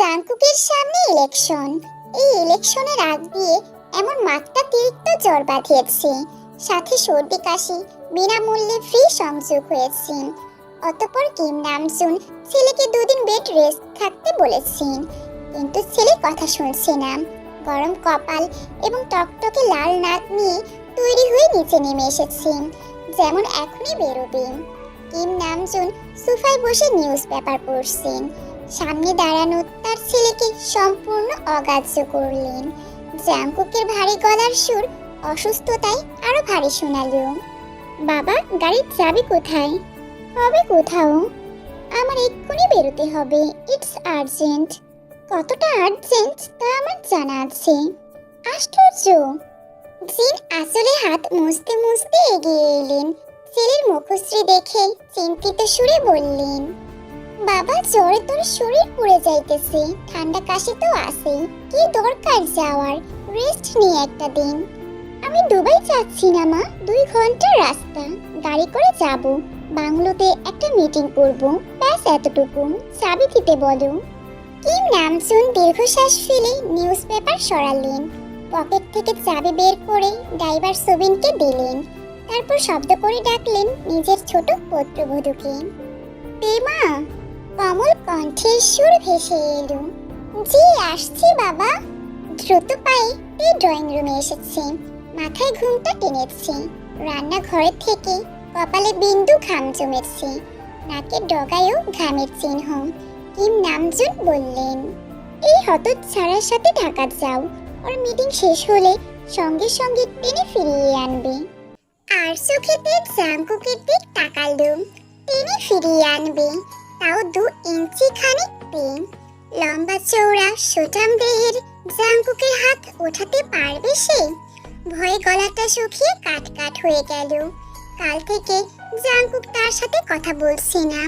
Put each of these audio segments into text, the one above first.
জাংকুকের সামনে ইলেকশন এই ইলেকশনের আগ দিয়ে এমন মাত্রাতিরিক্ত জ্বর বাঁধিয়েছে। সাথে সর্দি কাশি, বিনামূল্যে ফ্রি সংযোগ হয়েছে। অতপর কিম নামজুন ছেলেকে দুদিন বেড রেস্ট থাকতে বলেছেন। কিন্তু ছেলে কথা শুনছে না। গরম কপাল এবং টকটকে লাল নাক নিয়ে তৈরি হয়ে নিচে নেমে এসেছেন যেমন এখনই বেরোবে। কিম নামজুন সোফায় বসে নিউজ পেপার পড়ছেন। সামনে দাঁড়ানো তার ছেলেকে সম্পূর্ণ অগ্রাহ্য করলেন। জাংকুকের ভারী গলার সুর অসুস্থতায় আরও ভারী শোনালো। বাবা গাড়ির চাবি কোথায়? হবে কোথাও? আমার এক্ষুনি বেরোতে হবে। It's urgent. কতটা আর্জেন্ট তা আমার জানা আছে। আশ্চর্য! জিন আসলে হাত মুছতে মুছতে এগিয়ে এলেন। ছেলের মুখশ্রী দেখে চিন্তিত সুরে বললেন বাবা জ্বরে তোর শরীর পুড়ে যাইতেছে। ঠান্ডা কাশি তো আছেই। কি দরকার যাওয়ার? রেস্ট নিয়ে একটা দিন। আমি দুবাই যাচ্ছি না মা। দুই ঘণ্টার রাস্তা। গাড়ি করে যাব। বাংলোতে একটা মিটিং করব। ব্যাস এতটুকু। চাবি দিতে বলো। কিম নামসুন দীর্ঘশ্বাস ফেলে নিউজ পেপার সরালেন। পকেট থেকে চাবি বের করে ড্রাইভার সুবিনকে দিলেন। তারপর শব্দ করে ডাকলেন নিজের ছোট পুত্রবধূকে। পেমা কমল কণ্ঠের সুর ভেসে এলো। জি, আসছি বাবা। দ্রুত পায়ে তে ড্রয়িং রুমে এসেছে। মাথায় ঘুমটা টেনেছে। রান্নাঘরের থেকে কপালে বিন্দু ঘাম জমেছে। নাকের ডগায়ও ঘামের চিহ্ন। কিম নামজুন বললেন, এই হতত ছাড়ার সাথে ঢাকা যাও। ওর মিটিং শেষ হলে সঙ্গে সঙ্গে টেনে ফিরিয়ে আনবে। আর চোখেতে জাঙ্কুকের দিক তাকালো। টেনে ফিরিয়ে আনবে। তাও দু ইঞ্চি খানিক পেন। লম্বা চৌড়া সুটাম দেহের জাঙ্কুকের হাত ওঠাতে পারবে সে? ভয়ে গলাটা শুকিয়ে কাট কাট হয়ে গেল। কাল থেকে জাঙ্কুক তার সাথে কথা বলছে না।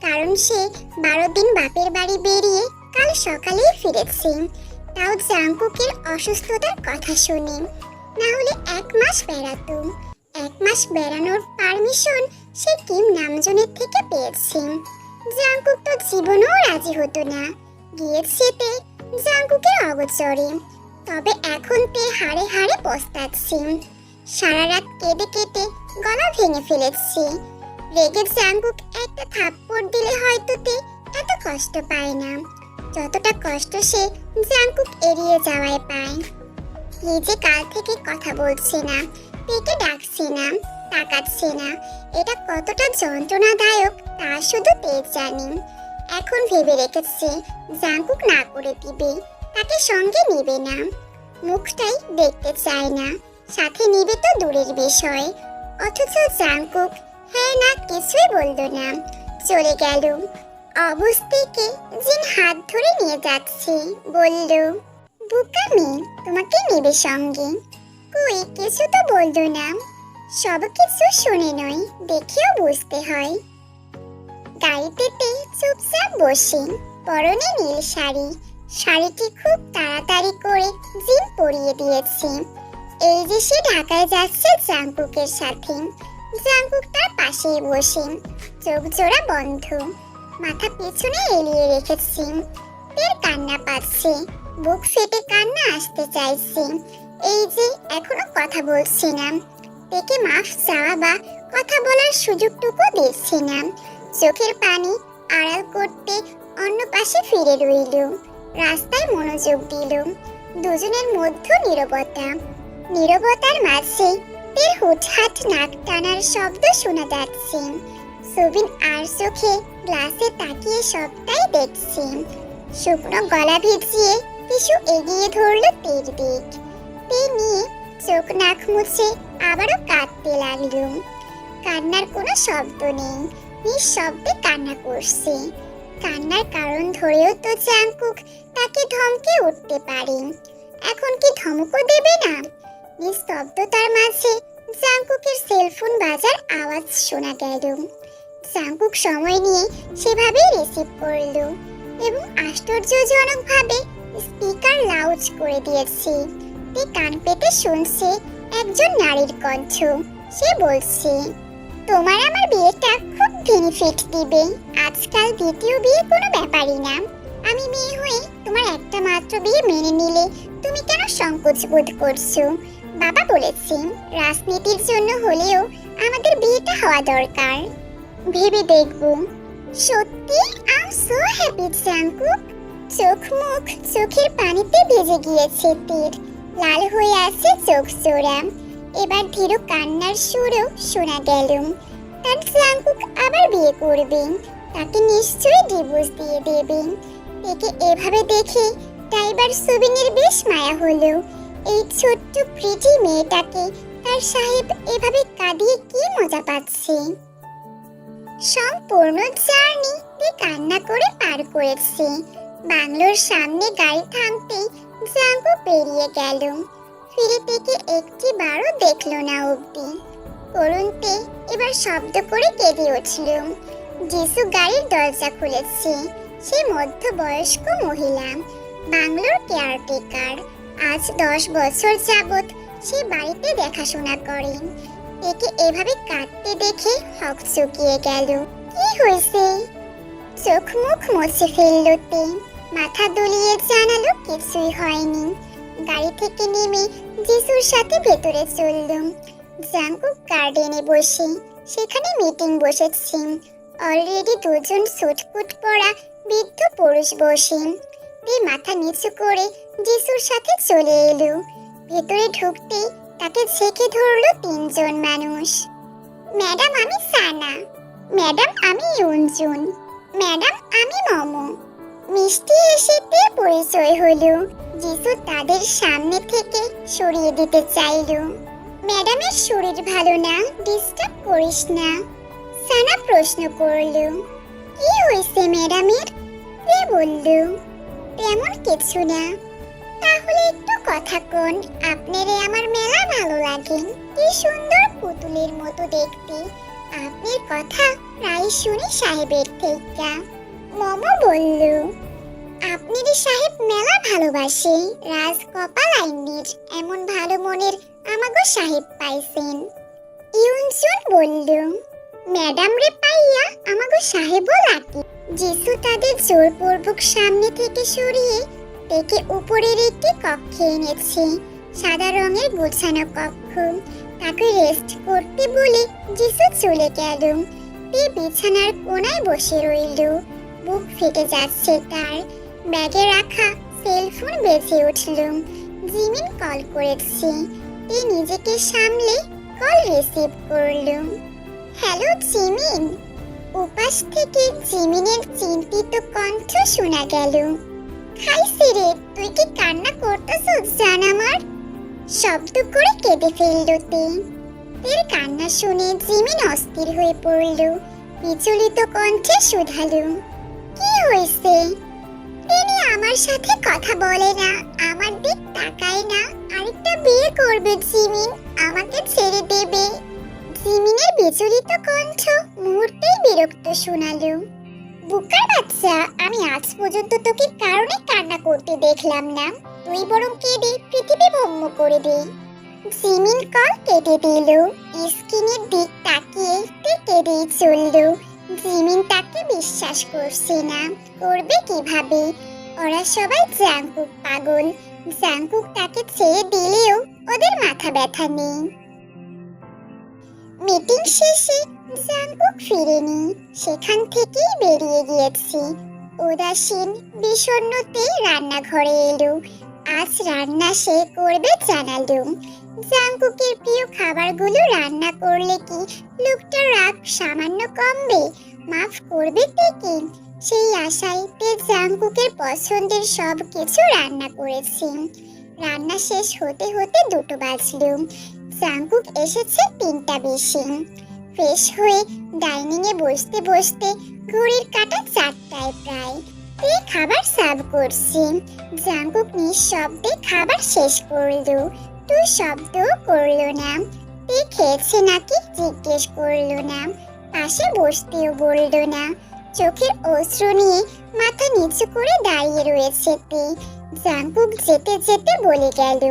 কারণ সে বারো দিন বাপের বাড়ি বেরিয়ে কাল সকালেই ফিরেছে। তাও জাঙ্কুকের অসুস্থতার কথা শুনে। না হলে এক মাস বেড়াতো। এক মাস বেড়ানোর পারমিশন সে কিম নামজনের থেকে পেয়েছে। জাঙ্কুক তো জীবনেও রাজি হতো না। গিয়েছে তে জাঙ্কুকের অগোচরে। তবে এখন তে হাড়ে হাড়ে পস্তাচ্ছে। সারা রাত কেঁদে কেটে গলা ভেঙে ফেলেছি। রেগে জাঙ্কুক একটা থাপ্পড় দিলে হয়তো তে এত কষ্ট পায় না। যতটা কষ্ট সে জাঙ্কুক এড়িয়ে যাওয়ায় পায়। এই যে কাল থেকে কথা বলছি না পেটে ডাকছি না। তাকাচ্ছে না। এটা কতটা যন্ত্রণাদায়ক, তা শুধু তেজ জানি। এখন ভেবে রেখেছে, জাঙ্কুক না করে দিবে, তাকে সঙ্গে নেবে না। মুখটাই দেখতে চায় না, সাথে নিবে তো দূরের বিষয়। অথচ জাঙ্কুক হ্যাঁ না, কিছুই বলল না। চলে গেল। অবস্থাকে জিন হাত ধরে নিয়ে যাচ্ছে, বলল বুকামি তোমাকে নেবে সঙ্গে। কই, কিছু তো বলল না। সব কিছু শুনে নয়, দেখেও বুঝতে হয়। গাড়িতে চুপচাপ বসে, পরনে নীল শাড়ি। শাড়িটি খুব তাড়াতাড়ি করে জিম পরিয়ে দিয়েছে। এই যে সে ঢাকায় যাচ্ছে জাঙ্কুকের সাথে। জাঙ্কুক তার পাশেই বসে, চোখ জোড়া বন্ধ। মাথা পেছনে এলিয়ে রেখেছি। তের কান্না পাচ্ছে, বুক ফেটে কান্না আসতে চাইছে। এই যে এখনও কথা বলছি না। তেকে মাফ চাওয়া বা কথা বলার সুযোগটুকু দিচ্ছে না চোখের পানি আড়াল করতে অন্য পাশে ফিরে রইল। রাস্তায় মনোযোগ দিল। দুজনের মধ্যে নীরবতা। নীরবতার মাঝে তের হুটহাট নাক টানার শব্দ শোনা যাচ্ছে। সুবিন আর চোখে গ্লাসে তাকিয়ে সবটাই দেখছে। শুকনো গলা ভিজিয়ে পিছু এগিয়ে ধরল তের দিক। তে নিয়ে চোখ নাক মুছে আবারও কাঁদতে লাগল কান্নার কোনো শব্দ নেই, নিঃশব্দে কান্না করছে। কান্নার কারণ ধরেও তো জাঙ্কুক তাকে ধমকে উঠতে পারে। এখন কি ধমকও দেবে না? নিস্তব্ধতার মাঝে জাঙ্কুকের সেলফোন বাজার আওয়াজ শোনা গেল। জাঙ্কুক সময় নিয়ে সেভাবেই রিসিভ করল এবং আশ্চর্যজনকভাবে স্পিকার লাউড করে দিয়েছে। তে কান পেতে শুনছে একজন নারীর কণ্ঠ। সে বলছে, তোমার আমার বিয়েটা খুব বেনিফিট দিবে। আজকাল দ্বিতীয় বিয়ে কোনো ব্যাপারই না। আমি মেয়ে হয়ে তোমার একটা মাত্র বিয়ে মেনে নিলে তুমি কেন সংকোচ বোধ করছ? বাবা বলেছে, রাজনীতির জন্য হলেও আমাদের বিয়েটা হওয়া দরকার। ভেবে দেখব। সত্যি আম সো হ্যাপি জাঙ্কুক। চোখ মুখ চোখের পানিতে ভেজে গিয়েছে তীর। লাল হয়ে আছে চোখ জোড়া এবার ধীর কান্নার সুরও শোনা গেল। তার জাঙ্কুক আবার বিয়ে করবে। তাকে নিশ্চয়ই ডিভোর্স দিয়ে দেবে। একে এভাবে দেখে টাইবার সুবিনের বেশ মায়া হলো। এই ছোট্ট প্রিটি মেয়েটাকে তার সাহেব এভাবে কাঁদিয়ে কি মজা পাচ্ছে? সম্পূর্ণ জার্নি কান্না করে পার করেছে। বাংলোর সামনে গাড়ি থামতেই জাঙ্গু পেরিয়ে গেল। ফিরে থেকে একটি বারও দেখল না অবধি। করুণতে এবার শব্দ করে কেঁদে উঠল। যিশু গাড়ির দরজা খুলেছে, সে মধ্যবয়স্ক মহিলা, বাংলোর কেয়ারটেকার। আজ দশ বছর যাবত সে বাড়িতে দেখাশোনা করে। একে এভাবে কাঁদতে দেখে হক চুকিয়ে গেল। কি হয়েছে? চোখ মুখ মুছে ফেলল তে। মাথা দুলিয়ে জানালো, কিছুই হয়নি। গাড়ি থেকে নেমে যিশুর সাথে ভেতরে চললুম। জাঙ্কুক গার্ডেনে বসে, সেখানে মিটিং বসেছি। অলরেডি দুজন সুটকুট পরা বৃদ্ধ পুরুষ বসে। তে মাথা নিচু করে যিশুর সাথে চলে এলো। ভেতরে ঢুকতেই তাকে ঝেঁকে ধরলো তিনজন মানুষ। ম্যাডাম, আমি সানা। ম্যাডাম, আমি ইউনজুন ম্যাডাম, আমি মমো। মিষ্টি হেসে তে পরিচয় হলো। যিশু তাদের সামনে থেকে সরিয়ে দিতে চাইল। ম্যাডামের শরীর ভালো না ডিস্টার্ব করিস না। সানা প্রশ্ন করল, কি হয়েছে ম্যাডামের? তে বলল, তেমন কিছু না। তাহলে একটু কথা কোন, আপনারে আমার মেলা ভালো লাগে। কি সুন্দর পুতুলের মতো দেখতে। আপনার কথা প্রায় শুনি সাহেবের থেকে। মমো বলল, আপনার সাহেব মেলা ভালোবাসে, রাজ কপাল আইনের, এমন ভালো মনের আমাগো সাহেব পাইছেন। ইউনসুন বলল, ম্যাডাম রে পাইয়া আমাগো সাহেবও লাগে যিশু তাদের জোরপূর্বক সামনে থেকে সরিয়ে ডেকে উপরের একটি কক্ষে এনেছে, সাদা রঙের গোছানো কক্ষ। তাকে রেস্ট করতে বলে যিশু চলে গেল। তে বিছানার কোনায় বসে রইল। বুক ফেটে যাচ্ছে তার। ব্যাগে রাখা সেলফোন বেজে উঠল। জিমিন কল করেছে। তে নিজেকে সামলে কল রিসিভ করল। Hello Jimin. উপাস থেকে জিমিনের চিন্তিত কণ্ঠ শোনা গেল। খাইছি রে তুই কি কান্না করতেছিস জান আমার? শব্দ করে কেঁদে ফেলল তে। এর কান্না শুনে জিমিন অস্থির হয়ে পড়ল। বিচলিত কণ্ঠে শুধালো। কি হয়েছে? তিনি আমার সাথে কথা বলে না, আমার দিক তাকায় না। আরেকটা বিয়ে করবে জিমিন, আমাকে ছেড়ে দেবে। জিমিনের বিচলিত কণ্ঠ মুহূর্তেই বিরক্ত শোনালো। বুকার বাচ্চা, আমি আজ পর্যন্ত তোকে কারণে কান্না করতে দেখলাম না। তুই বরং কেঁদে পৃথিবী ভম্ম করে দে। জিমিন কল কেটে দিল স্কিনের দিক তাকিয়ে কেঁদেই চলল। জিমিন তাকে বিশ্বাস করছে না। করবে কীভাবে? ওরা সবাই জাঙ্কুক পাগল। জাঙ্কুক তাকে ছেড়ে দিলেও ওদের মাথা ব্যথা নেই। মিটিং শেষে জাঙ্কুক ফিরেনি। সেখান থেকেই বেরিয়ে গিয়েছি। উদাসীন বিষণ্ণতে রান্নাঘরে এলো। আজ রান্না সে করবে জানালো জাঙ্কুকের প্রিয় খাবারগুলো রান্না করলে কি লোকটার রাগ সামান্য কমবে? মাফ করবে কি সেই আশায় তে জাঙ্কুকের পছন্দের সব কিছু রান্না করেছি। রান্না শেষ হতে হতে দুটো বাজলো। জাঙ্কুক এসেছে তিনটা বেশি। ফ্রেশ হয়ে ডাইনিংয়ে বসতে বসতে ঘড়ির কাটা চারটায় প্রায়। তে খাবার সার্ভ করছি। জাঙ্কুক নিঃশব্দে খাবার শেষ করল। টু শব্দও করল না। তে খেয়েছে নাকি জিজ্ঞেস করল না। পাশে বসতেও বলল না। চোখের অশ্রু নিয়ে মাথা নিচু করে দাঁড়িয়ে রয়েছে তে। জাঙ্কুক যেতে যেতে বলে গেল,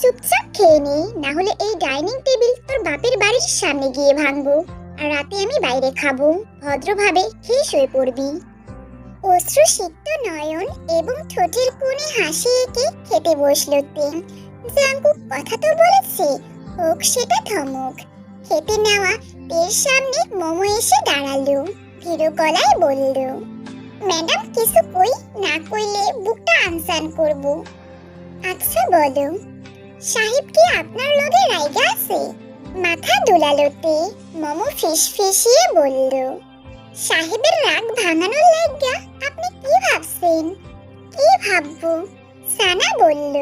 চুপচাপ খেয়ে নে না হলে এই ডাইনিং টেবিল তোর বাপের বাড়ির সামনে গিয়ে ভাঙবো, আর রাতে আমি বাইরে খাব। ভদ্রভাবে খেয়ে শুয়ে পড়বি। অশ্রু অশ্রুসিক্ত নয়ন এবং ঠোঁটের কোণে হাসি এঁকে খেতে বসল তে। জাঙ্কুক কথা তো বলেছে। হোক, সেটা ধমক খেতে নেওয়া তের সামনে মোমো এসে দাঁড়াল ভীরু গলায় বলল, ম্যাডাম, কিছু কই? না কইলে বুকটা আনসান করব। আচ্ছা বলো। সাহেব কি আপনার লগে রাইগা আছে? মাথা দুলালোতে মোমো ফিস ফিসিয়ে বলল, সাহেবের রাগ ভাঙানোর লাগা আপনি কি ভাবছেন? কি ভাববো? সানা বলল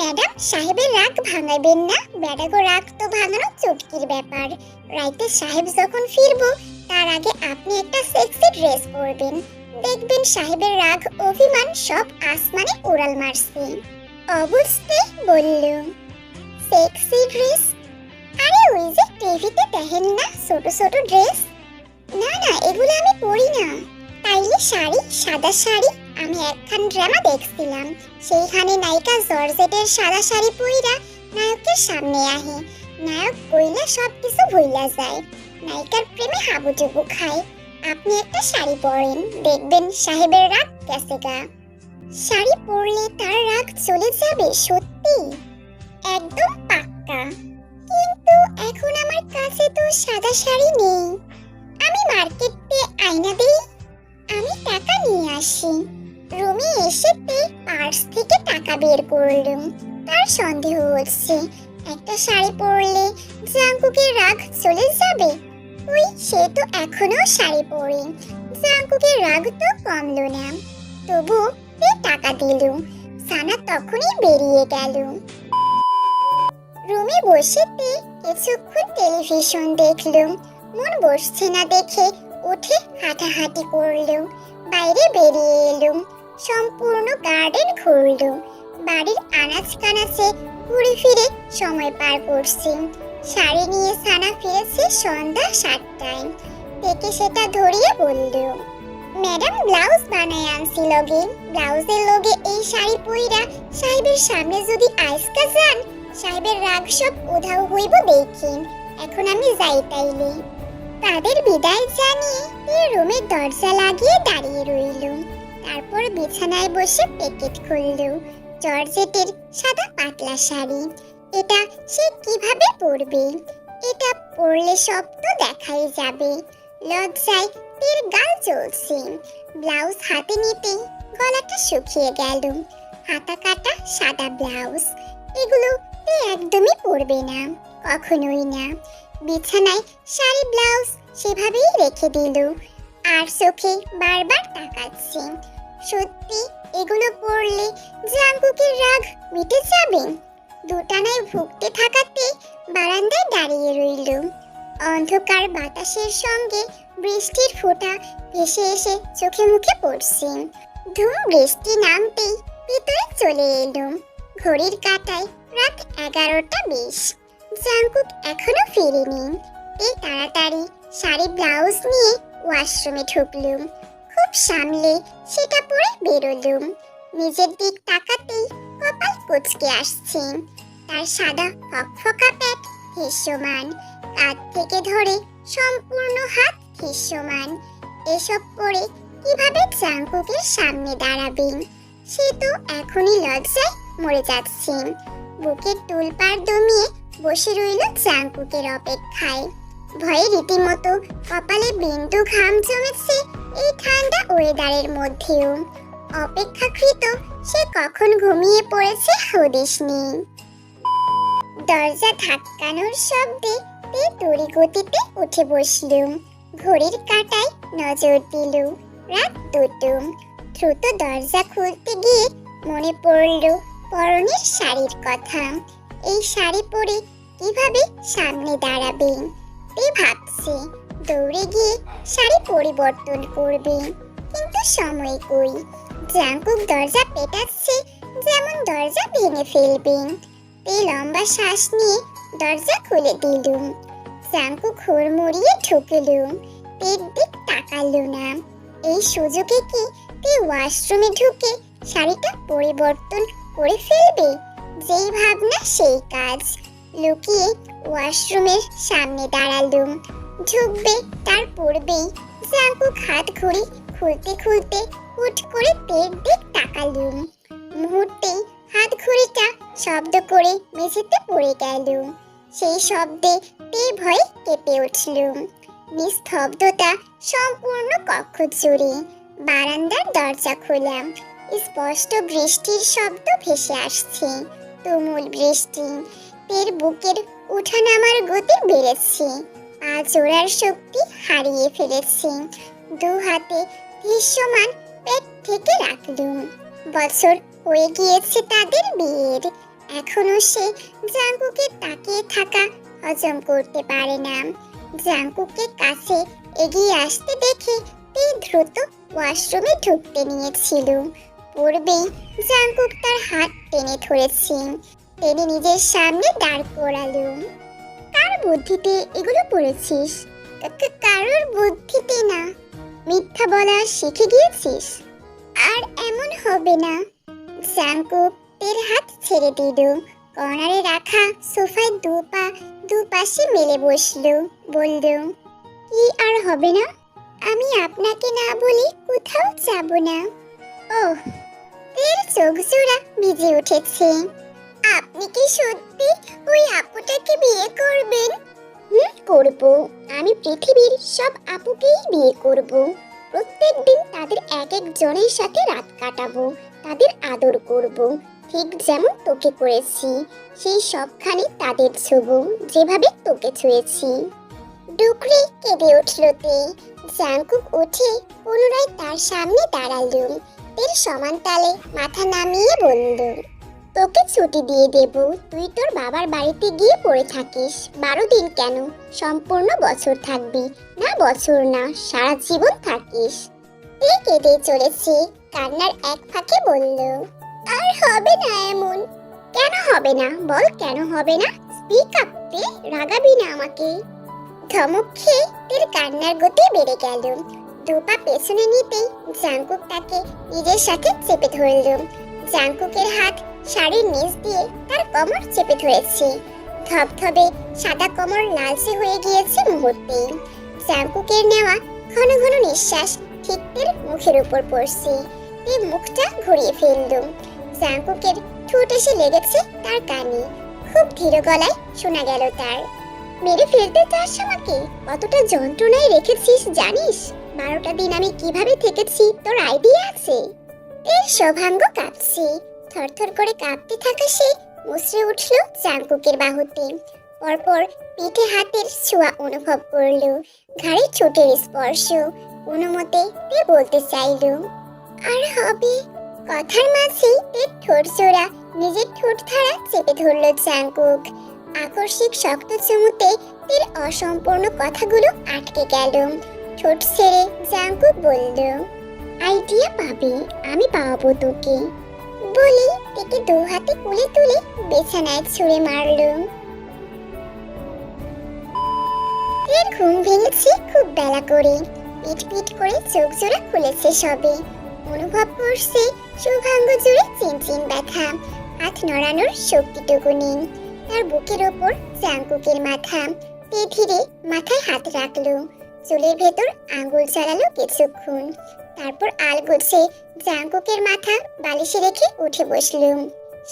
ম্যাডাম, সাহেবের রাগ ভাঙাবেন না। বেড়াগো রাগ তো ভাঙানো চুটকির ব্যাপার। রাইতে সাহেব যখন ফিরবো, তার আগে আপনি একটা সেক্সি ড্রেস পরবেন। দেখবেন সাহেবের রাগ, অভিমান সব আসমানে উড়াল মারছে। অবস্থে বলল সেক্সি ড্রেস? আরে ওই যে টিভিতে দেখেন না ছোট ছোট ড্রেস? না না, এগুলো আমি পরি না। তাইলে শাড়ি, সাদা শাড়ি? আমি একখান ড্রামা দেখছিলাম। সেইখানে নায়িকা জর্জেটের সাদা শাড়ি পইরা নায়কের সামনে আহে। নায়ক কইলা সব কিছু ভুইলা যায়। নায়িকার প্রেমে হাবুডুবু খায়। আপনি একটা শাড়ি পরেন। দেখবেন সাহেবের রাগ গেছে গা। শাড়ি পরলে তার রাগ চলে যাবে, সত্যি? একদম পাক্কা। কিন্তু এখন আমার কাছে তো সাদা শাড়ি নেই। আমি মার্কেটে আয়না দেই। আমি টাকা নিয়ে আসি। রুমে এসেতে পার্স থেকে টাকা বের করলাম তার সন্দেহ হচ্ছে, একটা শাড়ি পরলে জাঙ্কুকের রাগ চলে যাবে? ওই, সে তো এখনও শাড়ি পরে। জাঙ্কুকের রাগ তো কমলো না। তবু তে টাকা দিল। সানা তখনই বেরিয়ে গেল। রুমে বসেতে কিছুক্ষণ টেলিভিশন দেখলুম মন বসছে না দেখে উঠে হাঁটাহাঁটি করল। বাইরে বেরিয়ে এলুম সম্পূর্ণ গার্ডেন ঘুরলো বাড়ির আনাজ কানাচে ঘুরে ফিরে সময় পার করছি। শাড়ি নিয়ে সানা ফিরেছে সন্ধ্যা সাতটায়। দেখে সেটা ধরিয়ে বলল, ম্যাডাম ব্লাউজ বানায় আনছি লগে ব্লাউজের লগে এই শাড়ি পইরা সাহেবের সামনে যদি আইসকা যান, সাহেবের রাগ সব উধাও হইব দেখিন। এখন আমি যাই তাইলে। তাদের বিদায় জানিয়ে রুমের দরজা লাগিয়ে দাঁড়িয়ে রইল। তারপর বিছানায় বসে প্যাকেট খুলল। জর্জেটের সাদা পাতলা শাড়ি। এটা সে কীভাবে পরবে? এটা পরলে সব তো দেখাই যাবে। লজ্জায় তীর গাল চলছে ব্লাউজ হাতে নিতে গলাটা শুকিয়ে গেল। হাতা কাটা সাদা ব্লাউজ। এগুলো একদমই পরবে না, কখনোই না। বিছানায় শাড়ি ব্লাউজ সেভাবেই রেখে দিল। আর চোখে বারবার তাকাচ্ছে। সত্যি, এগুলো পরলে জাঙ্কুকের রাগ মিটে যাবে। দুটানায় ভুগতে থাকাতে বারান্দায় দাঁড়িয়ে রইল। অন্ধকার বাতাসের সঙ্গে বৃষ্টির ফোঁটা ভেসে এসে চোখে মুখে পড়ছে। ধুম বৃষ্টি নামতেই ভিতরে চলে এলো। ঘড়ির কাঁটায় রাত এগারোটা বিশ। জাঙ্কুক এখনও ফিরেনি। এই তাড়াতাড়ি শাড়ি, ব্লাউজ নিয়ে ওয়াশরুমে ঢুকলুম খুব সামলে সেটা পরে বেরোলুম। নিজের দিক তাকাতেই কপাল কুচকে আসছে। তার সাদা ফকফকা প্যাট দৃশ্যমান কাঁধ থেকে ধরে সম্পূর্ণ হাত দৃশ্যমান এসব পরে কীভাবে জাঙ্কুকের সামনে দাঁড়াবেন সে তো এখনই লজ্জায় মরে যাচ্ছে। বুকের তুলপার দমিয়ে বসে রইল জাঙ্কুকের অপেক্ষায়। ভয়ে রীতিমতো কপালে বিন্দু ঘাম জমেছে এই ঠান্ডা ওয়েদারের মধ্যেও। অপেক্ষাকৃত সে কখন ঘুমিয়ে পড়েছে হদিস নেই। দরজা ধাক্কানোর শব্দে তে তড়ি গতিতে উঠে বসল। ঘড়ির কাঁটায় নজর দিল। রাত দুটো। দ্রুত দরজা খুলতে গিয়ে মনে পড়ল পরনের শাড়ির কথা। এই শাড়ি পরে কীভাবে সামনে দাঁড়াবে? তে ভাবছে। দৌড়ে গিয়ে শাড়ি পরিবর্তন করবে। কিন্তু সময় কই? জাঙ্কুক দরজা পেটাচ্ছে, যেমন দরজা ভেঙে ফেলবে তে লম্বা শ্বাস নিয়ে দরজা খুলে দিলুম। জাঙ্কুক হুড়মুড়িয়ে ঢুকলুম তের দিক তাকালো না। এই সুযোগে কি তে ওয়াশরুমে ঢুকে শাড়িটা পরিবর্তন করে ফেলবে? যেই ভাবনা, সেই কাজ। লুকিয়ে ওয়াশরুমের সামনে দাঁড়ালুম। ঢুকবে তার পূর্বেই জাঙ্কুক হাত ঘুরি, খুলতে খুলতে হুট করে তের দিক তাকালুম। মুহূর্তেই হাত ঘড়িটা শব্দ করে মেঝেতে পড়ে গেল সেই শব্দে তে ভয়ে কেঁপে উঠল নিস্তব্ধতা সম্পূর্ণ কক্ষ জুড়ে। বারান্দার দরজা খোলা স্পষ্ট বৃষ্টির শব্দ ভেসে আসছে। তুমুল বৃষ্টি। তের বুকের উঠানামার গতি বেড়েছে। জোড়ার শক্তি হারিয়ে ফেলেছে। দু হাতে দৃশ্যমান পেট থেকে রাখলুম। বছর হয়ে গিয়েছে তাদের বিয়ের। এখনও সে জাঙ্কুকে তাকিয়ে থাকা হজম করতে পারে না। জাঙ্কুকে কাছে এগিয়ে আসতে দেখে তে দ্রুত ওয়াশরুমে ঢুকতে নিয়েছিল পূর্বেই জাঙ্কুক তার হাত টেনে ধরেছে। টেনে নিজের সামনে দাঁড় করালো কার বুদ্ধিতে এগুলো পড়েছিস? কারোর বুদ্ধিতে না। মিথ্যা বলা শিখে গিয়েছিস? আর এমন হবে না। জাঙ্কুক তের হাত ছেড়ে দিল কর্নারে রাখা সোফায় দু পা দুপাশে মেলে বসল, বলল, কি আর হবে না? আমি আপনাকে না বলে কোথাও যাব না। ও তের চোখ জোড়া ভিজে উঠেছে। আপনি কি সত্যি ওই আপুটাকে বিয়ে করবেন? হুম, করব। আমি পৃথিবীর সব আপুকেই বিয়ে করব। প্রত্যেকদিন তাদের এক এক জনের সাথে রাত কাটাবো, তাদের আদর করব। ঠিক যেমন তোকে করেছি, সেই সবখানে তাদের ছোব, যেভাবে তোকে ছুঁয়েছি। ডুকরে কেঁদে উঠল তে জাঙ্কুক উঠে পুনরায় তার সামনে দাঁড়াল। তের সমান তালে মাথা নামিয়ে বলল তোকে ছুটি দিয়ে দেব। তুই তোর বাবার বাড়িতে গিয়ে পড়ে থাকিস। বারো দিন কেন? সম্পূর্ণ বছর থাকবি। না বছর না, সারা জীবন থাকিস। তে কেঁদে চলেছে, কান্নার এক ফাঁকে বলল। আর হবে না এমন। কেন হবে না? বল কেন হবে না? স্পিক আপ তে রাগাবি না আমাকে। ধমক খেয়ে তের কান্নার গতি বেড়ে গেল। দুপা পেছনে নিতেই জাঙ্কুক তাকে নিজের সাথে চেপে ধরল। জাঙ্কুকের হাত শাড়ির নিচ দিয়ে তার কমর চেপে ধরেছে। ধবধবে সাদা কমর লালচে হয়ে গিয়েছে মুহূর্তে। জাঙ্কুকের নেওয়া ঘন ঘন নিঃশ্বাস ঠিক মুখের উপর পড়ছে। তে মুখটা ঘুরিয়ে ফেলল জাঙ্কুকের ঠোঁট এসে লেগেছে তার কানে। খুব ধীর গলায় শোনা গেল তার, মেরে ফেলতে চাস আমাকে? কতটা যন্ত্রণায় রেখেছিস জানিস? বারোটা দিন আমি কীভাবে থেকেছি? তোর আইডিয়া আছে? এর সৌভাঙ্গ কাঁপছে থরথর করে কাঁপতে থাকা সে মুচড়ে উঠল জাঙ্কুকের বাহুতে। পরপর পিঠে হাতের ছোঁয়া অনুভব করল। ঘাড়ে ছোটের স্পর্শ। অনুমতে তে বলতে চাইল, আর হবে? কথার মাঝেই তের ঠোঁট জোড়া নিজের ঠোঁট ধারা চেপে ধরল জাঙ্কুক আকস্মিক শক্ত চুমুতে তের অসম্পূর্ণ কথাগুলো আটকে গেল। ঠোঁট ছেড়ে জাঙ্কুক বলল, আইডিয়া পাবি, আমি পাওয়াবো তোকে। বলি তেকে দু হাতে কুলে তুলে বিছানায় ছুঁড়ে মারল। এর ঘুম ভেঙেছে খুব বেলা করে। পিট পিট করে চোখ জোড়া খুলেছে সবে। অনুভব করছে শুভাঙ্গ জুড়ে চিনচিন ব্যথা। হাত নড়ানোর শক্তিটুকু নেই। তার বুকের ওপর জাঙ্কুকের মাথা। তে ধীরে মাথায় হাত রাখল। চুলের ভেতর আঙ্গুল চালালো কিছুক্ষণ। তারপর আলগোছে জাঙ্কুকের মাথা বালিশে রেখে উঠে বসলুম।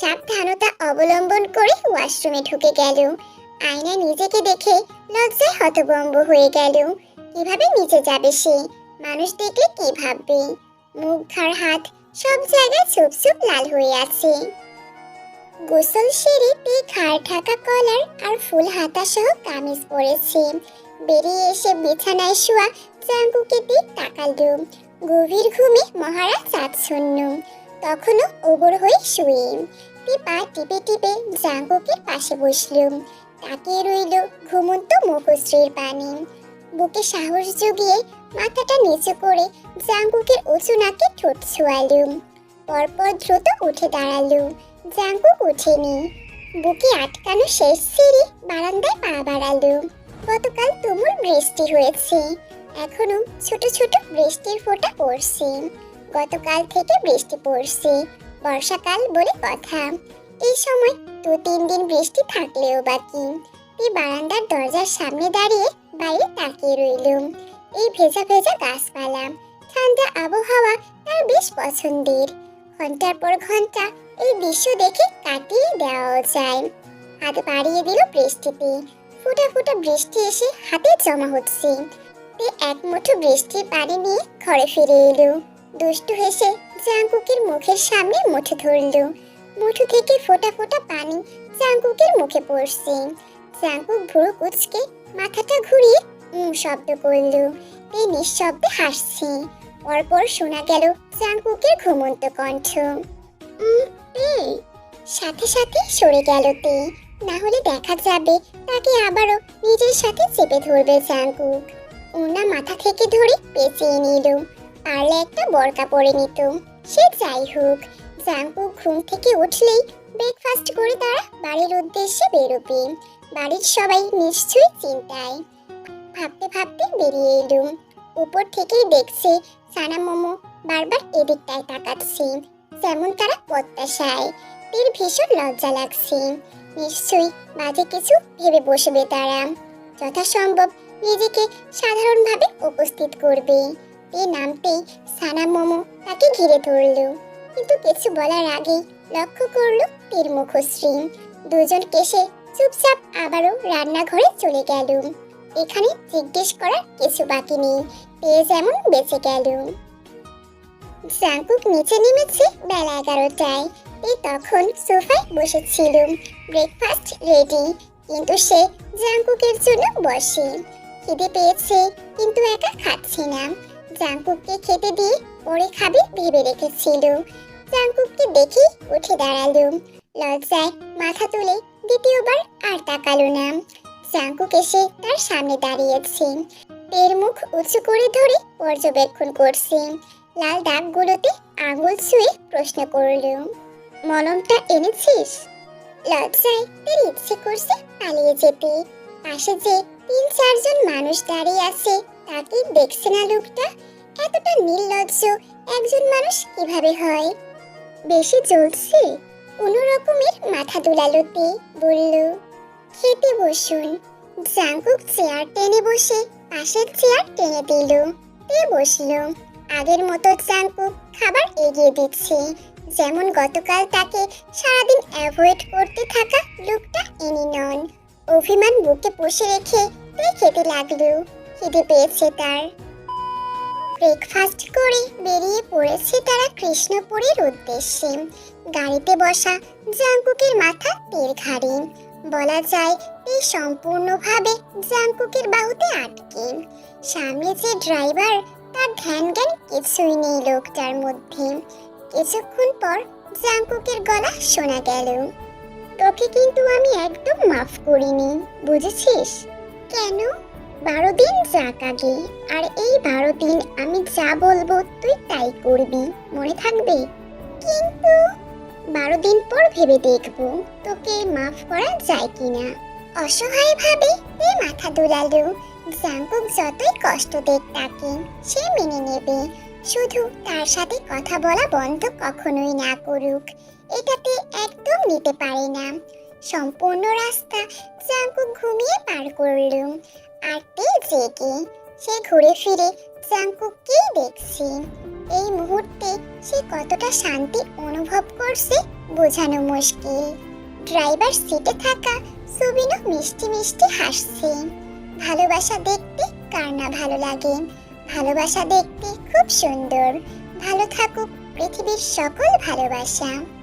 সাবধানতা অবলম্বন করে ওয়াশরুমে ঢুকে গেল আয়নায় নিজেকে দেখে লজ্জায় হতভম্ব হয়ে গেল কীভাবে নিচে যাবে সে? মানুষ দেখলে কি ভাববে? মুখ, ঘাড়, হাত সব জায়গায় চুপ চুপ লাল হয়ে আছে। গোসল সেরে তে ঘাড় ঢাকা কলার আর ফুল হাতা সহ কামিজ পরেছে। বেরিয়ে এসে বিছানায় শোয়া জাঙ্কুকে দিক তাকালো গভীর ঘুমে মহারাজ আচ্ছন্ন। তখনও ওবর হয়ে শুয়ে। তে পা টিপে টিপে জাঙ্কুকের পাশে বসল। তাকিয়ে রইল ঘুমন্ত মুখশ্রীর পানি। বুকে সাহস জুগিয়ে মাথাটা নিচু করে জাঙ্কুকের উঁচু নাকে ঠোঁট ছোঁয়ালুম পরপর দ্রুত উঠে দাঁড়াল। জাঙ্কুক উঠেনি বুকে আটকানো শেষ সিঁড়ি বারান্দায় পা বাড়ালো। গতকাল তুমুল বৃষ্টি হয়েছে। এখনও ছোট ছোট বৃষ্টির ফোঁটা পড়ছে। গতকাল থেকে বৃষ্টি পড়ছে, বর্ষাকাল বলে কথা। এই সময় দু তিন দিন বৃষ্টি থাকলেও বাকি। এই বারান্দার দরজার সামনে দাঁড়িয়ে বাইরে তাকিয়ে রইলুম। এই ভেজা ভেজা গাছপালা, ঠান্ডা আবহাওয়া তার বেশ পছন্দের। ঘণ্টার পর ঘণ্টা এই দৃশ্য দেখে কাটিয়ে দেওয়া যায়। হাত বাড়িয়ে দিল বৃষ্টিতে। ফুটা ফুটা বৃষ্টি এসে হাতে জমা হচ্ছে। তে এক মুঠো বৃষ্টির পানি নিয়ে ঘরে ফিরে এলো। দুষ্টু হেসে জাঙ্কুকের মুখের সামনে মুঠো ধরলো। মুঠো থেকে ফোঁটা ফোঁটা পানি জাঙ্কুকের মুখে পড়ছে। জাঙ্কুক ভুরু কুচকে মাথাটা ঘুরিয়ে উম শব্দ করল। তে নিঃশব্দে হাসছে। পরপর শোনা গেল জাঙ্কুকের ঘুমন্ত কণ্ঠ। উম। সাথে সাথে সরে গেল তে। না হলে দেখা যাবে, তাকে আবারও নিজের সাথে চেপে ধরবে জাঙ্কুক। ওনা মাথা থেকে ধরে পেঁচিয়ে নিল। পারলে একটা বরকা পরে নিত। সে যাই হোক জাঙ্কুক ঘুম থেকে উঠলেই ব্রেকফাস্ট করে তারা বাড়ির উদ্দেশ্যে বেরোবে। বাড়ির সবাই নিশ্চয়ই চিন্তায়। ভাবতে ভাবতে বেরিয়ে এলুম উপর থেকেই দেখছে সানা মোমো বারবার এদিকটায় তাকাচ্ছে, যেমন তারা প্রত্যাশায়। তীর ভীষণ লজ্জা লাগছে। নিশ্চয়ই বাজে কিছু ভেবে বসবে তারা। যথাসম্ভব নিজেকে সাধারণভাবে উপস্থিত করবে। তে নামতেই সানা মোমো তাকে ঘিরে ধরলো। কিন্তু কিছু বলার আগেই লক্ষ্য করল তীর মুখশ্রী। দুজন কেসে চুপচাপ আবারও রান্নাঘরে চলে গেল। এখানে জিজ্ঞেস করার কিছু বাকি নেই। পেয়ে যেমন বেঁচে গেল। জাঙ্কুক নিচে নেমেছে বেলা এগারোটায়। এই তখন সোফায় বসেছিল। Breakfast ready. কিন্তু সে জাঙ্কুকের জন্য বসে। খিদে পেয়েছে, কিন্তু একা খাচ্ছে না। জাঙ্কুককে খেতে দিয়ে পরে খাবে ভেবে রেখেছিল। জাঙ্কুককে দেখে উঠে দাঁড়াল। লজ্জায় মাথা তুলে দ্বিতীয়বার আর তাকালো না। জাঙ্কুক এসে তার সামনে দাঁড়িয়েছে। পের মুখ উঁচু করে ধরে পর্যবেক্ষণ করছে। লাল দাগগুলোতে আঙুল ছুঁয়ে প্রশ্ন করল, মলমটা এনেছিস? লজ্জায় তার ইচ্ছে করছে পালিয়ে যেতে। পাশে যে তিন চারজন মানুষ দাঁড়িয়ে আছে। তাকে দেখছে না লোকটা? এতটা নির্লজ্জ, একজন মানুষ কীভাবে হয়? বেশি জ্বলছে? কোনো রকমের মাথা দুলালোতে, বলল। খেতে বসুন। জাঙ্কুক চেয়ার টেনে বসে, পাশের চেয়ার টেনে দিল। তে বসল। আগের মতো জাঙ্কুক খাবার এগিয়ে দিচ্ছে। যেমন গতকাল তাকে সারাদিন অ্যাভয়েড পুষে রেখে তে খেতে লাগল। খিদে পেয়েছে তার। ব্রেকফাস্ট করে বেরিয়ে পড়েছে তারা কৃষ্ণপুরের উদ্দেশ্যে। গাড়িতে বসা জাঙ্কুকের মাথা তীর ঘাড়ি। বলা যায়, এই সম্পূর্ণভাবে জাঙ্কুকের বাহুতে আটকে। সামনে যে ড্রাইভার, তার ধ্যান জ্ঞান কিছুই নেই লোকটার মধ্যে। কিছুক্ষণ পর জাঙ্কুকের গলা শোনা গেল। তোকে কিন্তু আমি একদম মাফ করিনি, বুঝেছিস? কেন? বারো দিন যাক আগে, আর এই বারো দিন আমি যা বলব তুই তাই করবি, মনে থাকবে? কিন্তু বারো দিন পর ভেবে দেখব তোকে মাফ করা যায় কিনা। অসহায়ভাবে তে মাথা দুলালো, জাঙ্কুক যতই কষ্ট দেখ তাকে, সে মেনে নেবে। শুধু তার সাথে কথা বলা বন্ধ কখনোই না করুক। এটাতে একদম নিতে পারে না। সম্পূর্ণ রাস্তা জাঙ্কুক ঘুমিয়ে পার করল। আর তে জেগে সে ঘুরে ফিরে জাঙ্কুককেই দেখছে। এই মুহূর্তে সে কতটা শান্তি অনুভব করছে বোঝানো মুশকিল। ড্রাইভার সিটে থাকা সুবিনও মিষ্টি মিষ্টি হাসছে। ভালোবাসা দেখতে কার না ভালো লাগে? ভালোবাসা দেখতে খুব সুন্দর। ভালো থাকুক পৃথিবীর সকল ভালোবাসা।